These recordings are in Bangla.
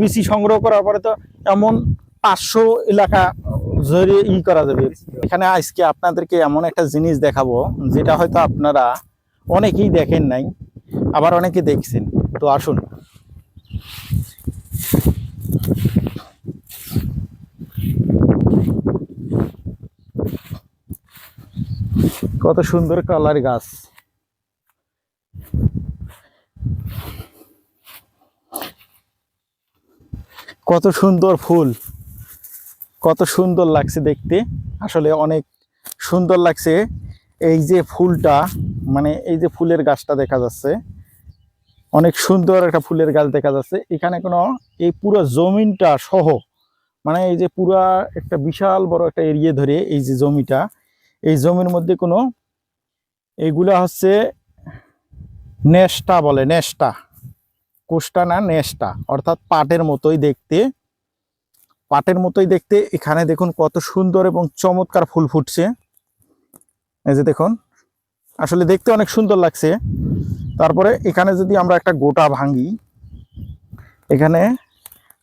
বিসি সংগ্রহ করার পরে তো এমন পাঁচশো এলাকা জড়িয়ে ই করা যাবে। এখানে আজকে আপনাদেরকে এমন একটা জিনিস দেখাবো, যেটা হয়তো আপনারা অনেকেই দেখেন নাই, আবার অনেকে দেখছেন। তো আসুন। কত সুন্দর কালার গাছ। কত সুন্দর ফুল, কত সুন্দর লাগছে দেখতে। আসলে অনেক সুন্দর লাগছে এই যে ফুলটা মানে এই যে ফুলের গাছটা দেখা যাচ্ছে। অনেক সুন্দর একটা ফুলের গাছ দেখা যাচ্ছে। এখানে কোনো, এই পুরো জমিনটা সহ মানে এই যে পুরা একটা বিশাল বড় একটা এরিয়া ধরে এই যে জমিটা, এই জমির মধ্যে কোনো এইগুলা হচ্ছে নেস্টা বলে, নেস্টা। কোষ্টা না নেস্টা, অর্থাৎ পাটের মতোই দেখতে। পাটের মতোই দেখতে, এখানে দেখুন কত সুন্দর এবং চমৎকার ফুল ফুটছে। এই যে দেখুন, আসলে দেখতে অনেক সুন্দর লাগছে। তারপরে এখানে যদি আমরা একটা গোটা ভাঙি, এখানে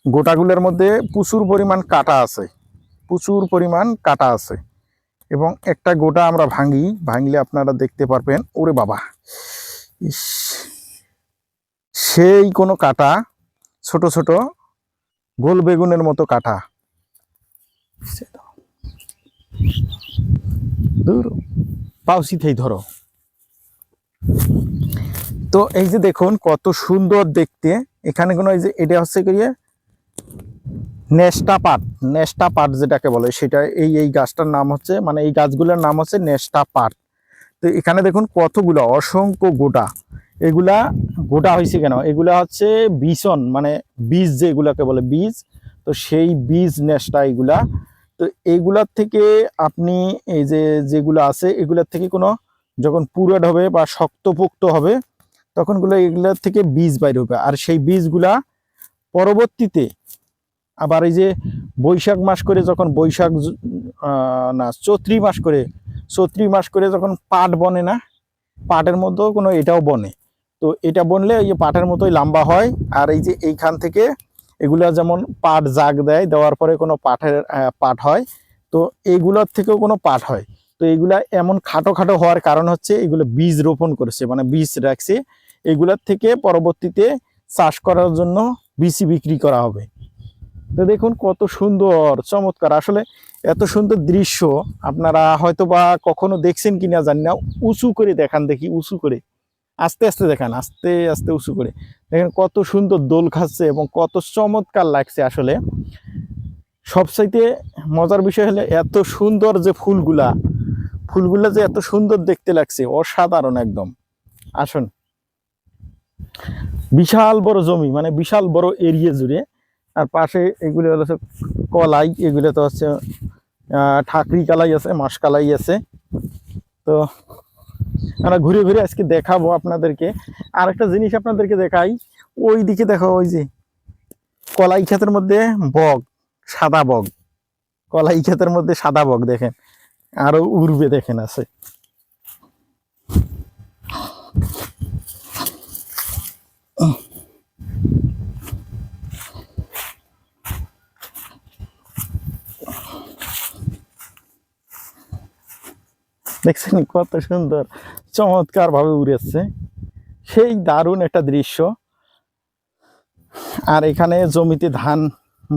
গোটাগুলোর মধ্যে প্রচুর পরিমাণ কাটা আছে। প্রচুর পরিমাণ কাটা আছে। এবং একটা গোটা আমরা ভাঙি, ভাঙলে আপনারা দেখতে পারবেন, ওরে বাবা, ইস। সেই কোনো কাটা, ছোট ছোট গোল বেগুনের মতো কাটা। পাউসিতেই ধরো। তো এই যে দেখুন, কত সুন্দর দেখতে। এখানে কোনো এই যে, এটা হচ্ছে কি নেস্টা পাট নেস্টা পাট যেটাকে বলে, সেটা এই এই গাছটার নাম হচ্ছে মানে এই গাছগুলোর নাম হচ্ছে নেস্টা পাট। তো এখানে দেখুন কতগুলো, অসংখ্য গোটা। এগুলা গোটা হয়েছে কেন? এগুলা হচ্ছে বিচন মানে বীজ যেগুলাকে বলে বীজ, তো সেই বীজ নেশটা এগুলা। তো এইগুলার থেকে আপনি এই যে যেগুলো আছে, এগুলার থেকে কোনো যখন পুরোট হবে বা শক্তপোক্ত হবে, তখনগুলো এগুলার থেকে বীজ বাইর হবে। আর সেই বীজগুলা পরবর্তীতে আবার এই যে বৈশাখ মাস করে যখন বৈশাখ না, চৈত্রি মাস করে, চৈত্রি মাস করে যখন পাট বনে না, পাটের মধ্যেও কোনো এটাও বনে। তো এটা বনলে ওই যে পাটের মতোই লম্বা হয়। আর এই যে এইখান থেকে এগুলা যেমন পাট জাগ দেয়, দেওয়ার পরে কোনো পাটের পাট হয়। তো এইগুলোর থেকেও কোনো পাট হয়। তো এইগুলা এমন খাটো খাটো হওয়ার কারণ হচ্ছে এগুলো বীজ রোপণ করেছে মানে বীজ রাখছে। এগুলার থেকে পরবর্তীতে চাষ করার জন্য বিসি বিক্রি করা হবে। তো দেখুন কত সুন্দর, চমৎকার। আসলে এত সুন্দর দৃশ্য, আপনারা হয়তো বা কখনো দেখছেন কিনা জানি না। উঁচু করে দেখান দেখি, উঁচু করে। আস্তে আস্তে দেখান, আস্তে আস্তে উঁচু করে। দেখেন কত সুন্দর দোল খাচ্ছে এবং কত চমৎকার লাগছে আসলে। সবচাইতে মজার বিষয় হলো এত সুন্দর যে ফুলগুলা ফুলগুলা যে এত সুন্দর দেখতে লাগছে, অসাধারণ একদম। আসুন। বিশাল বড় জমি মানে বিশাল বড় এরিয়া জুড়ে। আর পাশে এগুলো হচ্ছে কলাই, এগুলো তো হচ্ছে ঠাকরি কালাই আছে, মাস কালাই আছে। তো আমরা ঘুরে ঘুরে আজকে দেখাবো আপনাদেরকে। আর একটা জিনিস আপনাদেরকে দেখাই। ওই দিকে দেখো, ওই যে কলাই ক্ষেতের মধ্যে বগ সাদা বগ কলাই ক্ষেতের মধ্যে সাদা বগ দেখেন। আরও উর্বে দেখেন আছে। দেখছেন কত সুন্দর চমৎকার ভাবে উড়েছে। সেই দারুণ একটা দৃশ্য। আর এখানে জমিতে ধান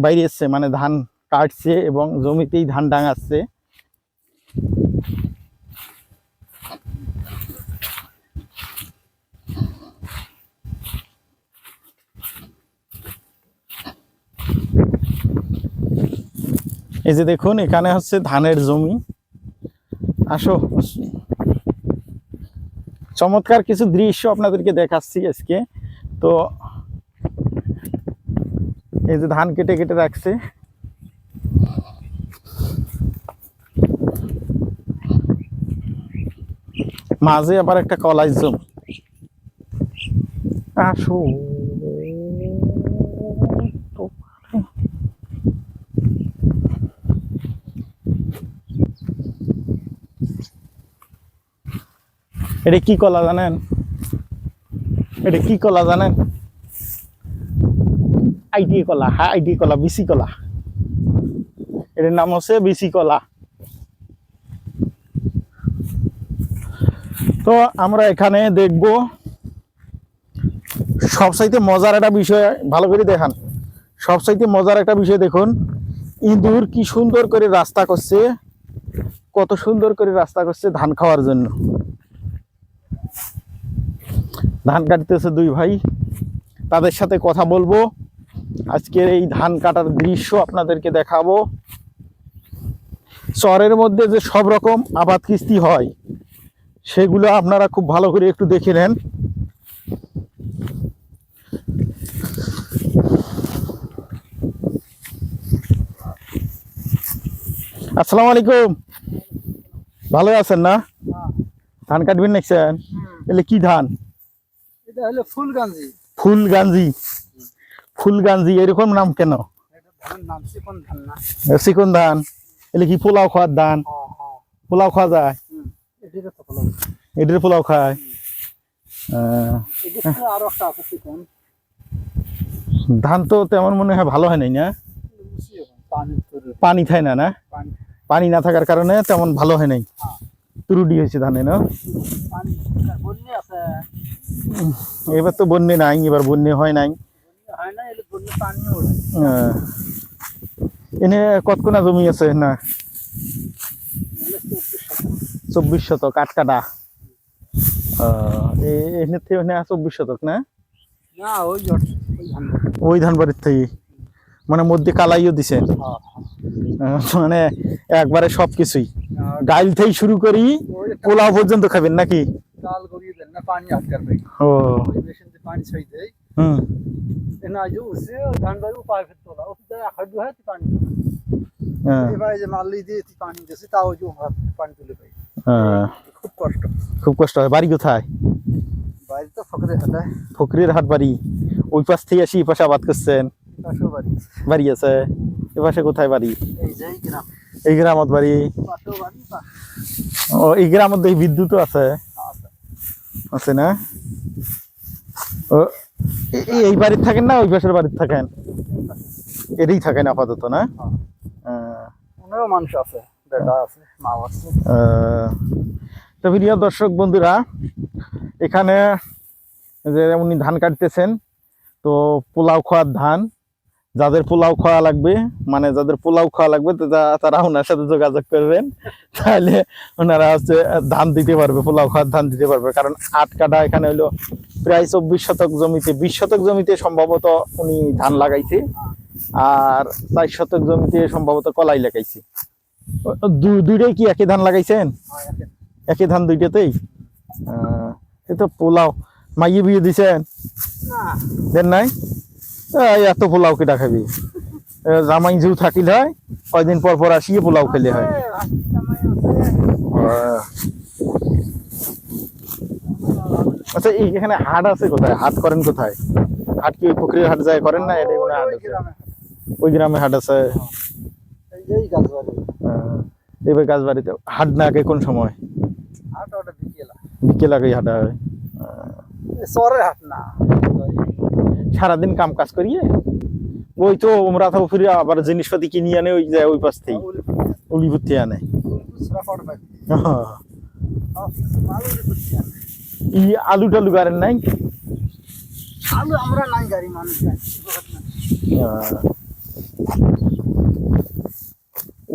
বাইরেছে মানে ধান কাটছে এবং জমিতেই ধান ডাঙাচ্ছে। এই যে দেখুন, এখানে হচ্ছে ধানের জমি। আসো। চমৎকার কিছু দৃশ্য আপনাদেরকে দেখাচ্ছি আজকে। তো এই যে ধান কেটে কেটে রাখছে। মাঝে আবার একটা কলাই জমি। আসো। এটা কি কলা জানেন? এটা কি কলা জানেন? আইডি কলা হ্যাঁ আইডি কলা, বিসি কলা। এটার নাম হচ্ছে বিসি কলা। তো আমরা এখানে দেখব সবচাইতে মজার একটা বিষয়, ভালো করে দেখান। সবচাইতে মজার একটা বিষয় দেখুন, ইঁদুর কি সুন্দর করে রাস্তা করছে, কত সুন্দর করে রাস্তা করছে ধান খাওয়ার জন্য। ধান কাটতেছে দুই ভাই। তাদের সাথে কথা বলব। আজকের এই ধান কাটার দৃশ্য আপনাদেরকে দেখাবো। চরের মধ্যে যে সব রকম আবাদ কিস্তি হয় সেগুলো আপনারা খুব ভালো করে একটু দেখে নেন। আসসালামু আলাইকুম। ভালো আছেন না? ধান কাটবেন নাকছেন এলে কি ধান? এটা হলো ফুলগাঞ্জি। ফুল গাঞ্জি ফুল এরকম নাম কেন? চিকন ধান এলে কি পোলাও খাওয়ার ধান? পোলাও খাওয়া যায়? এটির পোলাও। খায়? ধান তো তেমন মনে হয় ভালো হয় নাই না? পানি খায় না না? পানি। না থাকার কারণে তেমন ভালো হয় নাই। হ্যাঁ। ত্রুটি হয়েছে ধানে না? এবার তো বন্যে নাই এবার বন্যে হয় নাই। হয়। এনে কতক্ষণা জমি আছে না? চব্বিশ শতক। আট কাটা এনে থেকে না চব্বিশ শতক না? ওই ধান বাড়ির থেকে মানে মধ্যে কালাইও দিছে। হ্যাঁ হ্যাঁ মানে একবারে সব কিছুই ডাইল থেকে শুরু করি পোলাও পর্যন্ত খাবেন নাকি? বাড়ি উপায় ফের তোলা ও তো হাডু হয় তুই পানি হ্যাঁ, এবার যে মাল্লি দিয়ে পানি দিয়েছি তাও যে পানি তুলে পাই খুব কষ্ট খুব কষ্ট হয় বাড়ি কোথায় বাইরে তো ফকরে হাঁটায় ফকরির হাট বাড়ি ওই পাশ থেকে আসি পাশে আবাদ করছেন বাড়ি বাড়ি আছে এ পাশে কোথায় বাড়ি এই গ্রামত বাড়ি বাড়ি ও এই গ্রামত বিদ্যুৎ আছে আছে। না ও এই বাড়ির থাকেন না ওই পাশের বাড়ির থাকেন এটাই থাকেন আপাতত না। ওনারও মানুষ আছে আছে মা আছে তো প্রিয় দর্শক বন্ধুরা এখানে যে উনি ধান কাটতেছেন তো পোলাও খাওয়ার ধান যাদের পোলাও খাওয়া লাগবে মানে যাদের পোলাও খাওয়া লাগবে তারা ওনার সাথে যোগাযোগ করবেন। তাহলে ওনারা হচ্ছে ধান দিতে পারবে পোলাও খাওয়ার ধান দিতে পারবে। কারণ আট কাটা এখানে হলো প্রায় চব্বিশ শতক জমিতে বিশ শতক জমিতে সম্ভবত উনি ধান লাগাইছে আর চার শতক জমিতে সম্ভবত কলাই লাগাইছে। দুইটাই কি একই ধান লাগাইছেন? হ্যাঁ, একই ধান। দুইটাতেই? আহ, এই তো পোলাও। মাইয়ে বিয়ে দিছেন? দেন নাই? এত পোলাও কেটা খাবি? জামাই ঝু থাকিল হয় কয়দিন পর পর আসিয়ে পোলাও খেলে হয়। আচ্ছা এই এখানে হাট আছে কোথায়? হাট করেন কোথায়? হাট কি পুকুরের হাট যায় করেন না? এটা মনে হাট ওই আছে? গ্রামে। ওই গ্রামে হাট আছে? এবার গাছ বাড়িতে হাট না আগে কোন সময়? বিকেলা। বিকেল আগে হাটা হয়। এ চরের হাট না। সারাদিন কাম কাজ করিয়ে, ওই তো ওমরা থাকো ফিরে আবার জিনিসপাতি কিনে আনে ওই যায় ওই পাশ থেকে উলিপুর আনে। হ্যাঁ। ই আলু টালু গাড়েন নাই? আলু আমরা নাই মানুষ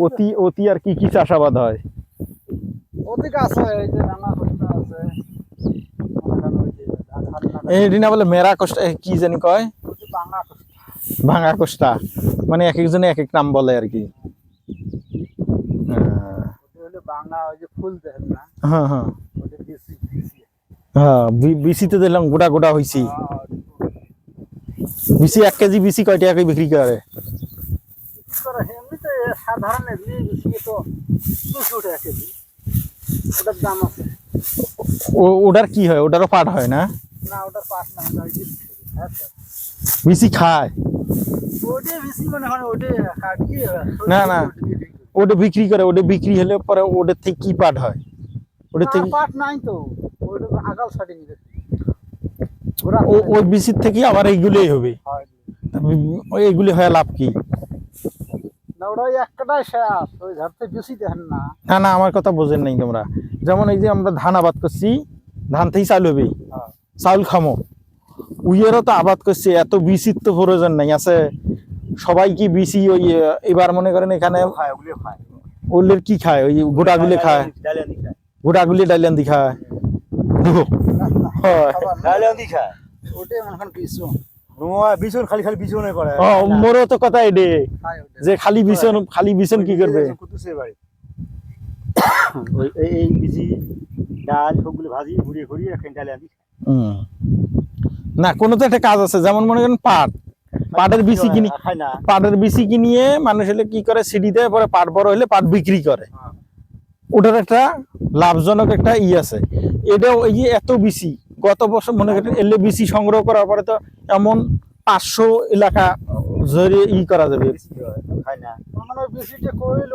অতি অতি আর কি কি চাষাবাদ হয়? ওদিকে আছে, এই যে কষ্টা আছে। না বলে মেরা কষ্ট কি জানি কয়? ভাঙা কষ্টা। মানে এক একজনে এক এক নাম বলে আর কি। বিসিতে দিলাম, গোটা গোটা হয়েছি বিসি এক কেজি বিসি কয় টাকা করে বিক্রি করে ওটার কি হয়? ওটারও পাট হয় না? না ওটার পাঁচ না ওটা আচ্ছা বিসি খায়। ওটাই বেশি মনে হয় ওটাই কাটিয়ে না, না। ওটা বিক্রি করে ওটা বিক্রি হলে পরে ওটার থেকে কি পাট হয়? ওটার থেকে পাট নাই তো। ওটা আগাল ছাড়ি নিবে। ওরা ও- ওই বিসির থেকে আবার এইগুলোই হবে। হয়। ওই এগুলি হয়ে লাভ কি? না ওটা ওই একটাই শেষ ওই ঝাড়তে বেশি দেখেন না। না না আমার কথা বোঝেন নাই তোমরা। যেমন এই যে আমরা ধান আবাদ করছি ধান থেকেই চালু হবে। হ্যাঁ। চাউল খামো। উইয়েরও তো আবাদ করছি এত বিচির তো প্রয়োজন নাই আছে? সবাই কি বিচি ওই এবার মনে করেন এখানে ওলের কি খায়? ওই গোটাগুলি খায়। খায়। গোটাগুলি খায়। ডালিয়ান্দি ওটাই মনে করেন কিছু খালি খালি বিছুনে করে। ও মোরও তো কথা এডে যে খালি বিছন খালি বিছন কি করবে? এই বিচি ডাল সবগুলো ভাজি ঘুরিয়ে ঘুরিয়ে খায়। হুম। না কোনো তো একটা কাজ আছে যেমন মনে করেন পাট। পাটের বিচি কিনি পাটের বিচি কিনিয়ে মানুষ হলে কি করে সিডি দেয় পরে পাট বড় হলে পাট বিক্রি করে। ওটার একটা লাভজনক একটা ই আছে। এটাও এই যে এত বিচি গত বছর মনে করেন এলে বিচি সংগ্রহ করার পরে তো এমন পাঁচশো এলাকা জড়িয়ে ই করা যাবে।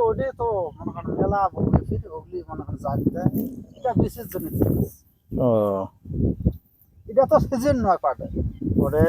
ওটাই তো মনে করেন মেলা মনে করেন জাগতে এটা বেশির জন্য এটা তো সিজন নয় পাটে ওরে